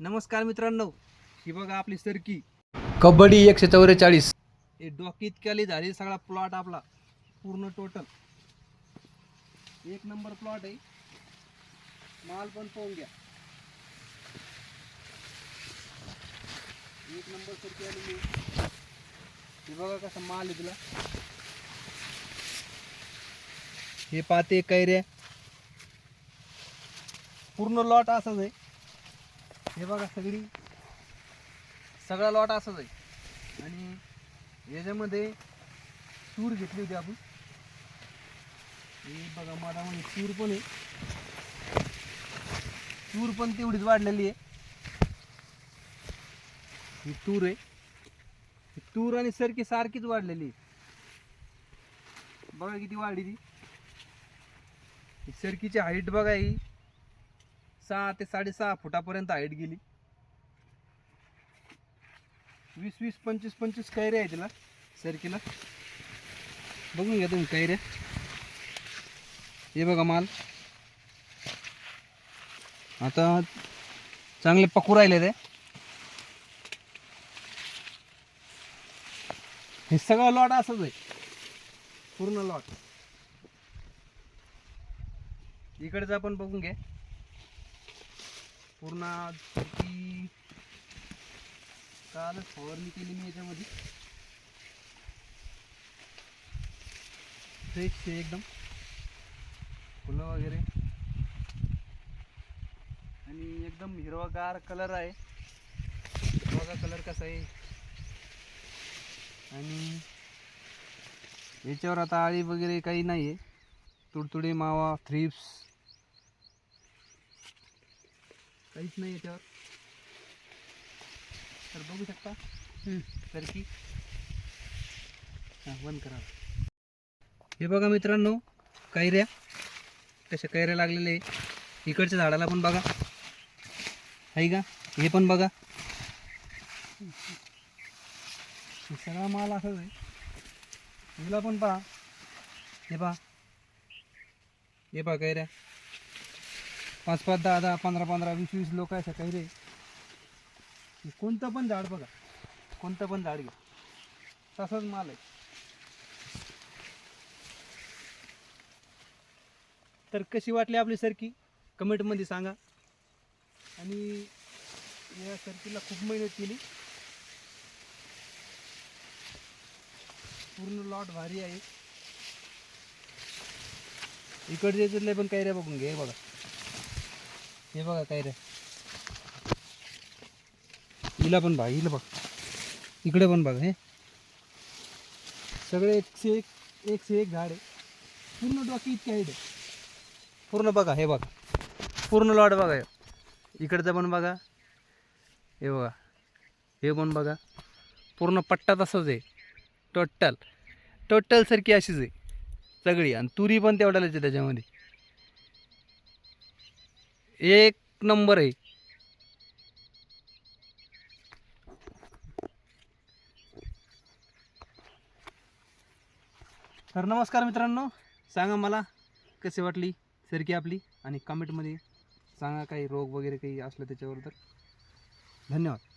नमस्कार मित्रांनो. ही बघा आपली सरकी. कबड्डी एकशे चौवेचाळीस. हे डोकी इतक्याली झाली सगळा प्लॉट आपला. पूर्ण टोटल एक नंबर प्लॉट आहे. माल पण पाहून घ्या. एक नंबर सरकी आलेली आहे. हे बघा कसा माल आहे तुला. हे पाते कैऱ्या. पूर्ण लॉट असाच आहे. हे बघा सगळी. सगळा लॉट असाच आहे. आणि याच्यामध्ये तूर घेतली होती आपण. हे बघा माडामध्ये तूर पण आहे. तूर पण तेवढीच वाढलेली आहे. ही तूर आहे. ही तूर आणि सरकी सारखीच वाढलेली आहे. बघा किती वाढली ती. ही सरकीची हाईट बघा ही. सहा ते साडेसहा फुटापर्यंत हाईट गेली. वीस वीस पंचवीस पंचवीस कैऱ्या आहे तिला सरकीला. बघून घ्या तुम्ही कैऱ्या. हे बघा माल. आता चांगले पकू राहिले ते. हे सगळं लॉट असंच आहे. पूर्ण लॉट इकडचं आपण बघून घ्या. पूर्ण ती कालच फवारणी केली मी याच्यामध्ये. फ्रेश आहे एकदम. फुलं वगैरे. आणि एकदम हिरवागार कलर आहे. हिरवागार कलर कसा आहे? आणि याच्यावर आता आळी वगैरे काही नाही आहे तुडतुडे मावा थ्रिप्स काहीच नाही याच्यावर. तर बघू शकता. तर की हां बंद करा हे बघा मित्रांनो कैऱ्या. कशा कैऱ्या लागलेल्या आहे इकडच्या झाडाला पण बघा. आहे का? हे पण बघा. सगळा माल असाच आहे. हिला पण पहा. हे पहा. हे पहा कैऱ्या. पाच पाच दहा दहा पंधरा पंधरा वीस वीस लोक आहे सकाळी रे. कोणतं पण झाड बघा. कोणतं पण झाड घ्या. तसाच माल आहे. तर कशी वाटली आपली सरकी? कमेंटमध्ये सांगा. आणि या सरकीला खूप मेहनत केली. पूर्ण लॉट भारी आहे. इकडचे पण पण रे बघून घे बघा. हे बघा काय रे. हिला पण बघा हिला बघ. इकडे पण बघा हे. सगळे एकशे एक एकशे एक झाड आहे. पूर्ण डॉकी इतकी हाईट आहे पूर्ण बघा हे बघा. पूर्ण लॉट बघा. हे. इकडचं पण बघा. हे बघा. हे पण बघा. पूर्ण पट्टा तसंच आहे. टोटल टोटल सारखी अशीच आहे. सगळी. आणि तुरी पण तेवढ्यालाच आहे त्याच्यामध्ये. एक नंबर आहे. तर नमस्कार मित्रांनो सांगा मला कसे वाटली सरकी आपली आणि कमेंटमध्ये सांगा काही रोग वगैरे काही असलं त्याच्यावर तर. धन्यवाद.